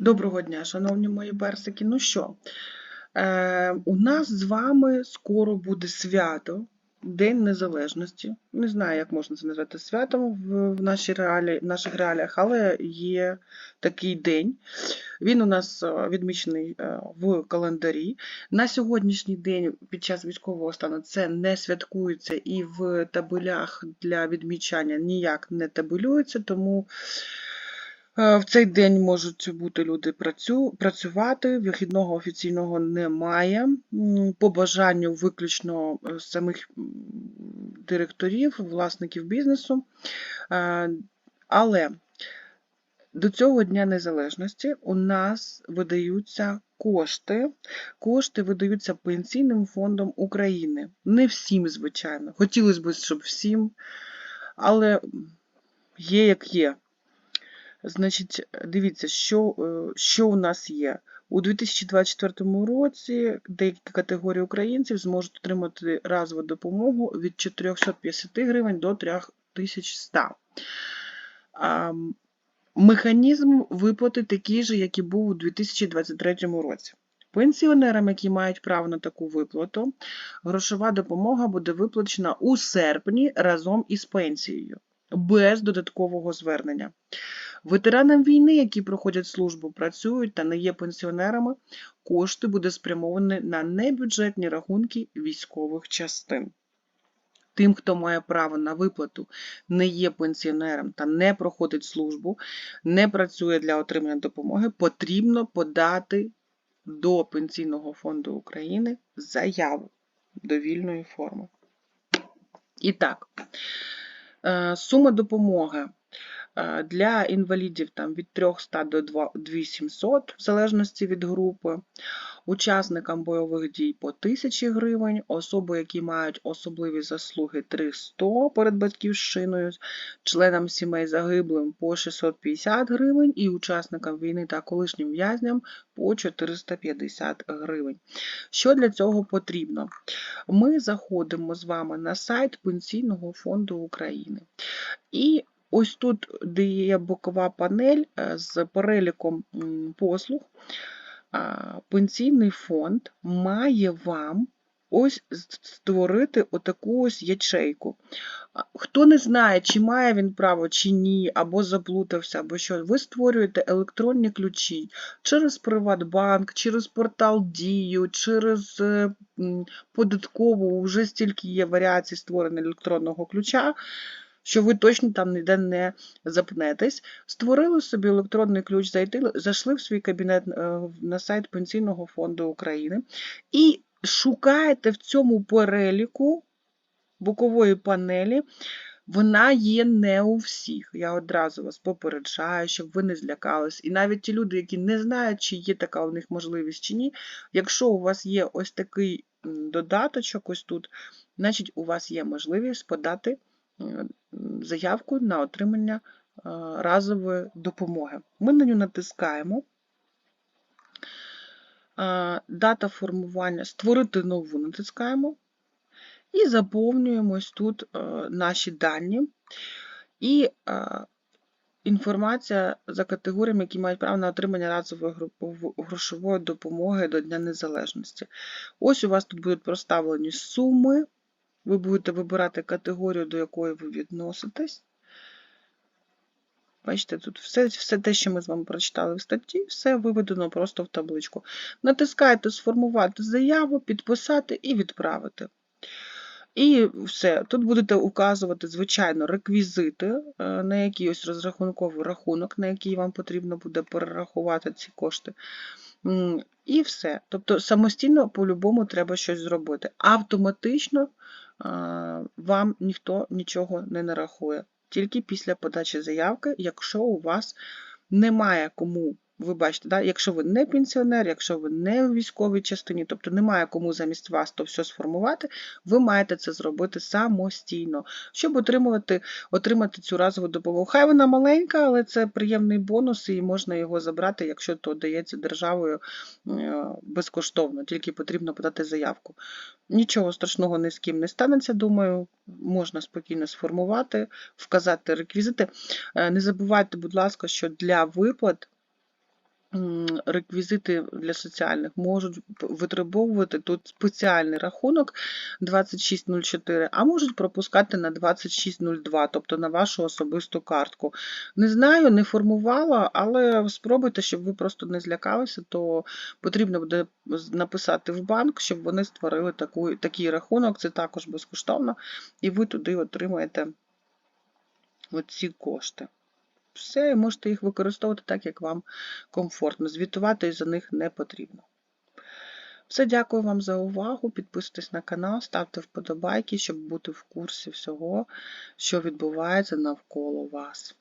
Доброго дня, шановні мої персики. Ну що, е, у нас з вами скоро буде свято, День Незалежності. Не знаю, як можна це назвати святом в, в, нашій реалі, наших реаліях, але є такий день. Він у нас е, відмічений е, в календарі. На сьогоднішній день під час військового стану це не святкується і в табелях для відмічання ніяк не табелюється, тому. Е, В цей день можуть бути люди працю, працювати, вихідного офіційного немає. По бажанню виключно е, самих директорів, власників бізнесу. Е, Але до цього Дня Незалежності у нас видаються кошти. Кошти видаються Пенсійним фондом України. Не всім, звичайно. Хотілося б, щоб всім, але є як є. Значить, дивіться, що, е, що у нас є. У 2024 році деякі категорії українців зможуть отримати разову допомогу від 450 гривень до 3100. Механізм виплати такий же, як і був у 2023 році. Пенсіонерам, які мають право на таку виплату, грошова допомога буде виплачена у серпні разом із пенсією, без додаткового звернення. Ветеранам війни, які проходять службу, працюють та не є пенсіонерами, кошти буде спрямовані на небюджетні рахунки військових частин. Тим, хто має право на виплату, не є пенсіонером та не проходить службу, не працює для отримання допомоги, потрібно подати до Пенсійного фонду України заяву довільної форми. І так, сума допомоги. е, для інвалідів там, від 300 до 2 2700, в залежності від групи, учасникам бойових дій по 1000 гривень, особи, які мають особливі заслуги 300 перед батьківщиною, членам сімей загиблим по 650 гривень і учасникам війни та колишнім в'язням по 450 гривень. Що для цього потрібно? Ми заходимо з вами на сайт Пенсійного фонду України. І ось тут, де є бокова панель е, з переліком послуг, пенсійний фонд має вам ось створити отаку ось ячейку. Хто не знає, чи має він право, чи ні, або заплутався, або що, ви створюєте електронні ключі через Приватбанк, через портал Дію, через е, податкову, вже стільки є варіацій створення електронного ключа. Що ви точно там ніде не запнетесь. Створили собі електронний ключ, зайшли в свій кабінет е, на сайт Пенсійного фонду України і шукаєте в цьому переліку бокової панелі. Вона є не у всіх. Я одразу вас попереджаю, щоб ви не злякались. І навіть ті люди, які не знають, чи є така у них можливість чи ні, якщо у вас є ось такий додаточок, ось тут, значить у вас є можливість подати заявку на отримання е, разової допомоги. Ми на нього натискаємо. Е, Дата формування, створити нову натискаємо і заповнюємо ось тут е, наші дані. І інформація за категоріями, які мають право на отримання разової грошової допомоги до Дня Незалежності. Ось у вас тут будуть проставлені суми. Ви будете вибирати категорію, до якої ви відноситесь. Бачите, тут все, все те, що ми з вами прочитали в статті, все виведено просто в табличку. Натискаєте Сформувати заяву, підписати і відправити. І все. Тут будете указувати, звичайно, реквізити, е, на який ось розрахунковий рахунок, на який вам потрібно буде перерахувати ці кошти. І все. Тобто самостійно по-любому треба щось зробити. Автоматично вам ніхто нічого не нарахує. Тільки після подачі заявки, якщо у вас немає кому, ви бачите, да? якщо ви не пенсіонер, якщо ви не в військовій частині, тобто немає кому замість вас то все сформувати, ви маєте це зробити самостійно, щоб отримувати, отримати цю разову допомогу. Хай вона маленька, але це приємний бонус, і можна його забрати, якщо то дається державою е, безкоштовно, тільки потрібно подати заявку. Нічого страшного ні з ким не станеться, думаю, можна спокійно сформувати, вказати реквізити. Е, Не забувайте, будь ласка, що для виплат реквізити для соціальних можуть витребовувати тут спеціальний рахунок 2604, а можуть пропускати на 2602, тобто на вашу особисту картку. Не знаю, не формувала, але спробуйте, щоб ви просто не злякалися, то потрібно буде написати в банк, щоб вони створили таку, такий рахунок, це також безкоштовно, і ви туди отримаєте оці кошти. Все, і можете їх використовувати так, як вам комфортно. Звітувати за них не потрібно. Все, дякую вам за увагу. Підписуйтесь на канал, ставте вподобайки, щоб бути в курсі всього, що відбувається навколо вас.